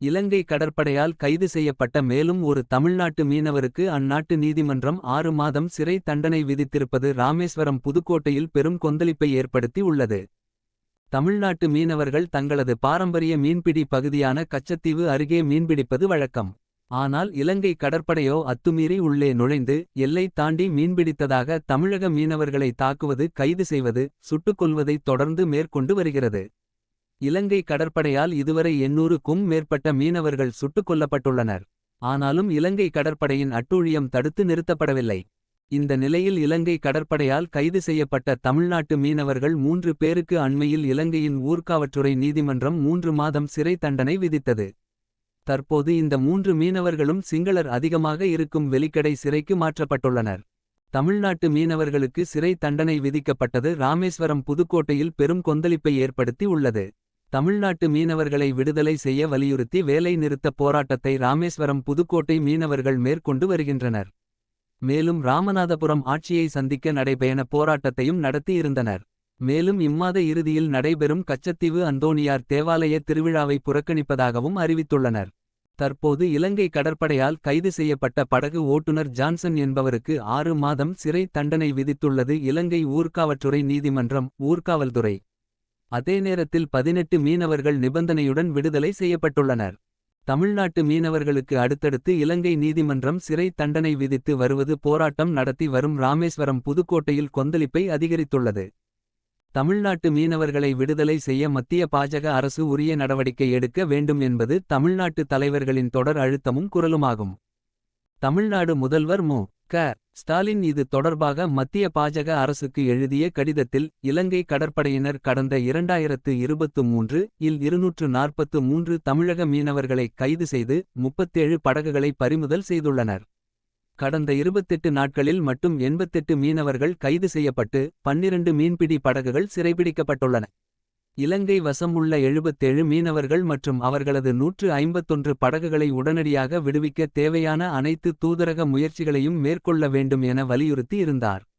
இலங்கை கடற்படையால் கைது செய்யப்பட்ட மேலும் ஒரு தமிழ்நாட்டு மீனவருக்கு அந்நாட்டு நீதிமன்றம் ஆறு மாதம் சிறை தண்டனை விதித்திருப்பது ராமேஸ்வரம் புதுக்கோட்டையில் பெரும் கொந்தளிப்பை ஏற்படுத்தி உள்ளது. தமிழ்நாட்டு மீனவர்கள் தங்களது பாரம்பரிய மீன்பிடி பகுதியான கச்சத்தீவு அருகே மீன்பிடிப்பது வழக்கம். ஆனால் இலங்கை கடற்படையோ அத்துமீறி உள்ளே நுழைந்து எல்லை தாண்டி மீன்பிடித்ததாக தமிழக மீனவர்களை தாக்குவது கைது செய்வது சுட்டுக்கொள்வதை தொடர்ந்து மேற்கொண்டு வருகிறது. இலங்கை கடற்படையால் இதுவரை எண்ணூறுக்கும் மேற்பட்ட மீனவர்கள் சுட்டுக் கொல்லப்பட்டுள்ளனர். ஆனாலும் இலங்கை கடற்படையின் அட்டூழியம் தடுத்து நிறுத்தப்படவில்லை. இந்த நிலையில் இலங்கை கடற்படையால் கைது செய்யப்பட்ட தமிழ்நாட்டு மீனவர்கள் மூன்று பேருக்கு அண்மையில் இலங்கையின் ஊர்காவற்றுறை நீதிமன்றம் மூன்று மாதம் சிறை தண்டனை விதித்தது. தற்போது இந்த மூன்று மீனவர்களும் சிங்களர் அதிகமாக இருக்கும் வெலிக்கடை சிறைக்கு மாற்றப்பட்டுள்ளனர். தமிழ்நாட்டு மீனவர்களுக்கு சிறை தண்டனை விதிக்கப்பட்டது ராமேஸ்வரம் புதுக்கோட்டையில் பெரும் கொந்தளிப்பை ஏற்படுத்தி உள்ளது. தமிழ்நாட்டு மீனவர்களை விடுதலை செய்ய வலியுறுத்தி வேலை நிறுத்தப் போராட்டத்தை ராமேஸ்வரம் புதுக்கோட்டை மீனவர்கள் மேற்கொண்டு வருகின்றனர். மேலும் ராமநாதபுரம் ஆட்சியை சந்திக்க நடைபயண போராட்டத்தையும் நடத்தியிருந்தனர் மேலும் இம்மாத இறுதியில் நடைபெறும் கச்சத்தீவு அந்தோனியார் தேவாலய திருவிழாவை புறக்கணிப்பதாகவும் அறிவித்துள்ளனர். தற்போது இலங்கை கடற்படையால் கைது செய்யப்பட்ட படகு ஓட்டுநர் ஜான்சன் என்பவருக்கு ஆறு மாதம் சிறை தண்டனை விதித்துள்ளது இலங்கை ஊர்காவற்றுறை நீதிமன்றம் ஊர்காவல்துறை. அதே நேரத்தில் பதினெட்டு மீனவர்கள் நிபந்தனையுடன் விடுதலை செய்யப்பட்டுள்ளனர். தமிழ்நாட்டு மீனவர்களுக்கு அடுத்தடுத்து இலங்கை நீதிமன்றம் சிறை தண்டனை விதித்து வருவது போராட்டம் நடத்தி வரும் ராமேஸ்வரம் புதுக்கோட்டையில் கொந்தளிப்பை அதிகரித்துள்ளது. தமிழ்நாட்டு மீனவர்களை விடுதலை செய்ய மத்திய பாஜக அரசு உரிய நடவடிக்கை எடுக்க வேண்டும் என்பது தமிழ்நாட்டு தலைவர்களின் தொடர் அழுத்தமும் குரலுமாகும். தமிழ்நாடு முதல்வர் மு. க. ஸ்டாலின் இது தொடர்பாக மத்திய பாஜக அரசுக்கு எழுதிய கடிதத்தில் இலங்கை கடற்படையினர் கடந்த இரண்டாயிரத்து இருபத்து மூன்று இல் இருநூற்று நாற்பத்து மூன்று தமிழக மீனவர்களை கைது செய்து முப்பத்தேழு படகுகளை பறிமுதல் செய்துள்ளனர். கடந்த இருபத்தெட்டு நாட்களில் மட்டும் எண்பத்தெட்டு மீனவர்கள் கைது செய்யப்பட்டு பன்னிரண்டு மீன்பிடி படகுகள் சிறைபிடிக்கப்பட்டுள்ளன. இலங்கை வசமுள்ள எழுபத்தேழு மீனவர்கள் மற்றும் அவர்களது நூற்று ஐம்பத்தொன்று படகுகளை உடனடியாக விடுவிக்க தேவையான அனைத்து தூதரக முயற்சிகளையும் மேற்கொள்ள வேண்டும் என வலியுறுத்தி இருந்தார்.